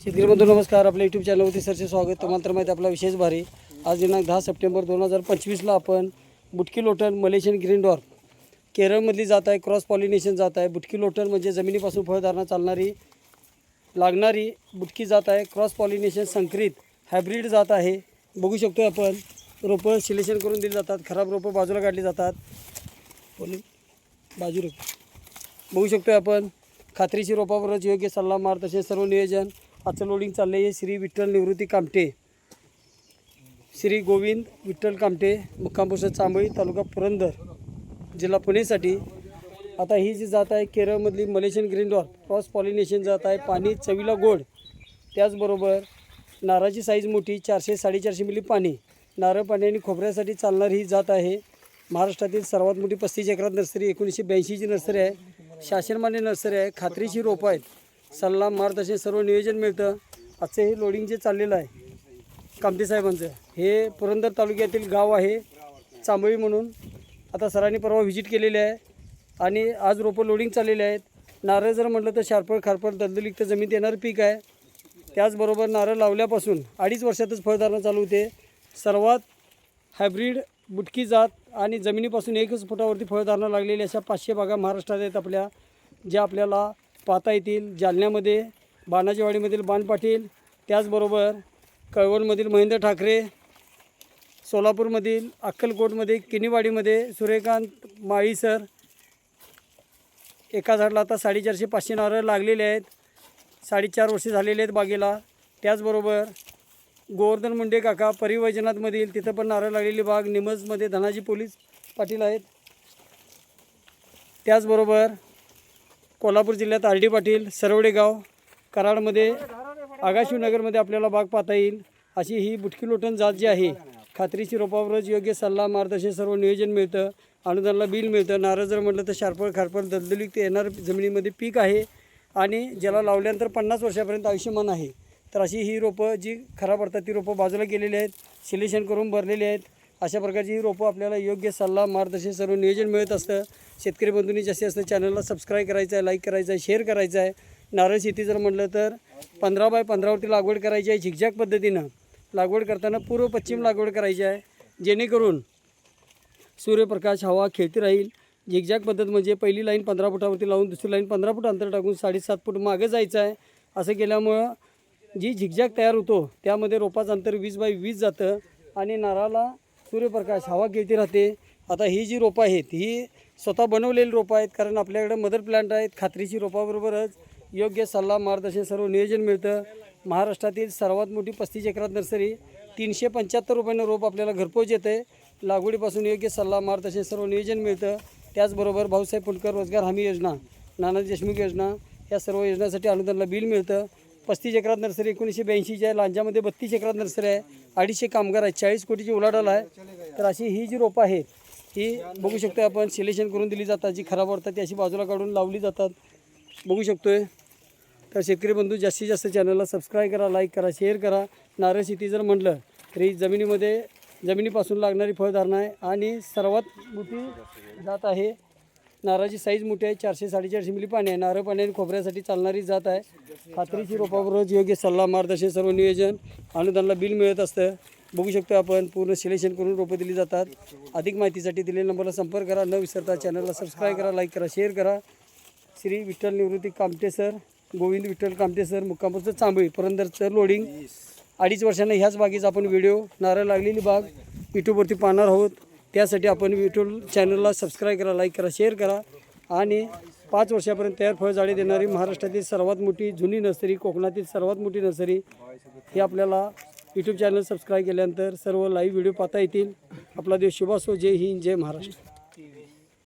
शेतकरी बंधू नमस्कार. आपल्या यूट्यूब चॅनलवरती सरचे स्वागत. तुम्हाला तर माहिती आपला विशेष भारी. आज दिनांक दहा सप्टेंबर दोन हजार पंचवीसला आपण बुटकी लोटन मलेशियन ग्रीन डॉर केरळमधली जात आहे क्रॉस पॉलिनेशन जात आहे. बुटकी लोटन म्हणजे जमिनीपासून फळधारणा चालणारी लागणारी बुटकी जात आहे. क्रॉस पॉलिनेशन संकरित हायब्रिड जात आहे. बघू शकतो आपण रोपं सिलेक्शन करून दिली जातात. खराब रोपं बाजूला काढली जातात. बोलू. बाजू रोप बघू शकतो आपण खात्रीची रोपावरच योग्य सल्ला मार तसेच सर्व नियोजन आजचं लोडिंग चाललं आहे श्री विठ्ठल निवृत्ती कामटे श्री गोविंद विठ्ठल कामटे मुक्कामपोषा चांबळी तालुका पुरंदर जिल्हा पुणेसाठी. आता ही जी जात आहे केरळमधली Malaysian green dwarf cross pollination जात आहे पाणी चवीला गोड. त्याचबरोबर नारळाची साईज मोठी चारशे साडेचारशे मिली पाणी. नारळ पाणी आणि खोबऱ्यासाठी चालणारी ही जात आहे. महाराष्ट्रातील सर्वात मोठी पस्तीस एकरात नर्सरी एकोणीसशे ब्याऐंशीची नर्सरी आहे. शासनमान्य नर्सरी आहे. खात्रीची रोपं आहेत. सल्ला मार्गदर्शन सर्व नियोजन मिळतं. आजचं हे लोडिंग जे चाललेलं आहे कामते साहेबांचं हे पुरंदर तालुक्यातील गाव आहे चांबळी म्हणून. आता सरांनी परवा व्हिजिट केलेली आहे आणि आज रोपं लोडिंग चाललेले आहेत. नारळ जर म्हटलं तर शारपळ खारपळ दलदलिक्त जमीन येणारं पीक आहे. त्याचबरोबर नारळ लावल्यापासून अडीच वर्षातच फळधारणा चालू होते. सर्वात हायब्रीड बुटकी जात आणि जमिनीपासून एकच फुटावरती फळधारणा लागलेली अशा पाचशे बागा महाराष्ट्रात आहेत आपल्या ज्या आपल्याला पाहता येतील. जालन्यामध्ये बाणाजीवाडीमधील बाण पाटील त्याचबरोबर कळवणमधील महेंद्र ठाकरे सोलापूरमधील अक्कलकोटमध्ये किनीवाडीमध्ये सूर्यकांत माळी सर एका झाडला आता साडेचारशे पाचशे नारळ लागलेले आहेत. साडेचार वर्षे झालेले आहेत बागेला. त्याचबरोबर गोवर्धन मुंडे काका परिवजनातमधील तिथं पण नारळ लागलेली बाग. निमजमध्ये धनाजी पोलीस पाटील आहेत. त्याचबरोबर कोल्हापूर जिल्ह्यात आर डी पाटील सरवडे गाव कराडमध्ये आगाशिवनगरमध्ये आपल्याला बाग पाहता येईल. अशी ही बुटकी लोटन जात जी आहे खात्रीची रोपावरच योग्य सल्ला मार्गदर्शन सर्व नियोजन मिळतं अनुदानाला बिल मिळतं नारळ जर म्हटलं तर शारपळ खारपळ दलदलीत ते येणार जमिनीमध्ये पीक आहे आणि ज्याला लावल्यानंतर पन्नास वर्षापर्यंत आयुष्यमान आहे. तर अशी ही रोपं जी खराब पडतात ती रोपं बाजूला गेलेली आहेत सिलेक्शन करून भरलेली आहेत. अशा प्रकारची ही रोपं आपल्याला योग्य सल्ला मार्गदर्शन सर्व नियोजन मिळत असतं. शेतकरी बंधूंनी जास्तीत जास्त चॅनलला सबस्क्राईब करायचं आहे लाईक करायचं आहे शेअर करायचं आहे. नारळ शेती जर म्हटलं तर पंधरा बाय पंधरावरती लागवड करायची आहे झिकझॅक पद्धतीनं. लागवड करताना पूर्व पश्चिम लागवड करायची आहे. जेणेकरून सूर्यप्रकाश हवा खेळती राहील. झिकझॅक पद्धत म्हणजे पहिली लाईन पंधरा फुटावरती लावून दुसरी लाईन पंधरा फूट अंतर टाकून साडेसात फूट मागं जायचं आहे. असं केल्यामुळं जी झिकझॅक तयार होतो त्यामध्ये रोपाचं अंतर वीस बाय वीस जातं आणि नारळाला सूर्यप्रकाश हवा खेळती राहते. आता ही जी रोपं आहेत ही स्वतः बनवलेली रोपं आहेत कारण आपल्याकडे मदर प्लांट आहेत खात्रीची रोपाबरोबरच योग्य सल्ला मार्गदर्शन सर्व नियोजन मिळतं. महाराष्ट्रातील सर्वात मोठी पस्तीस एकरात नर्सरी तीनशे पंच्याहत्तर रुपयानं रोप आपल्याला घरपोच येते लागवडीपासून योग्य सल्ला मार्गदर्शन सर्व नियोजन मिळतं. त्याचबरोबर भाऊसाहेब फुंडकर रोजगार हमी योजना नाना देशमुख योजना या सर्व योजनासाठी अनुदानाला बिल मिळतं. पस्तीस एकरात नर्सरी एकोणीसशे ब्याऐंशीची आहे लांजामध्ये बत्तीस एकरात नर्सरी आहे अडीचशे कामगार आहेत चाळीस कोटीची उलाढाल आहे. तर अशी ही जी रोपं आहेत ही बघू शकतो आपण सिलेक्शन करून दिली जातात जी खराब वाटतात ती अशी बाजूला काढून लावली जातात. बघू शकतोय. तर शेतकरी बंधू जास्तीत जास्त चॅनलला सबस्क्राईब करा लाईक करा शेअर करा. नारळ शेती जर म्हटलं तरी जमिनीमध्ये जमिनीपासून लागणारी फळधारणा आहे आणि सर्वात मोठी जात आहे नारळाची साईज मोठी आहे चारशे साडेचारशे मिली पाणी आहे. नारळ पाणी आणि खोबऱ्यासाठी चालणारी जात आहे. खात्रीची रोपाबरोबर योग्य सल्ला मार्गदर्शन सर्व नियोजन अनुदानला बिल मिळत असतं. बघू शकतो आपण पूर्ण सिलेक्शन करून रोपं दिली जातात. अधिक माहितीसाठी दिलेल्या नंबरला संपर्क करा. न विसरता चॅनलला सबस्क्राईब करा लाईक करा शेअर करा. श्री विठ्ठल निवृत्ती कामटे सर गोविंद विठ्ठल कामटे सर मुक्कामपूरचं चांबळी पुरंदरचं लोडिंग अडीच वर्षांना ह्याच बागेचा आपण व्हिडिओ नारळ लागलेली बाग यूट्यूबवरती पाहणार आहोत. त्यासाठी आपण यूट्यूब चॅनलला सबस्क्राईब करा लाईक करा शेअर करा. आणि पाच वर्षापर्यंत तयार फळझाडे देणारी महाराष्ट्रातील सर्वात मोठी जुनी नर्सरी कोकणातील सर्वात मोठी नर्सरी ही आपल्याला यूट्यूब चॅनल सबस्क्राईब केल्यानंतर सर्व लाईव्ह व्हिडिओ पाहता येतील. आपला देश शुभ असो जय हिंद जय महाराष्ट्र.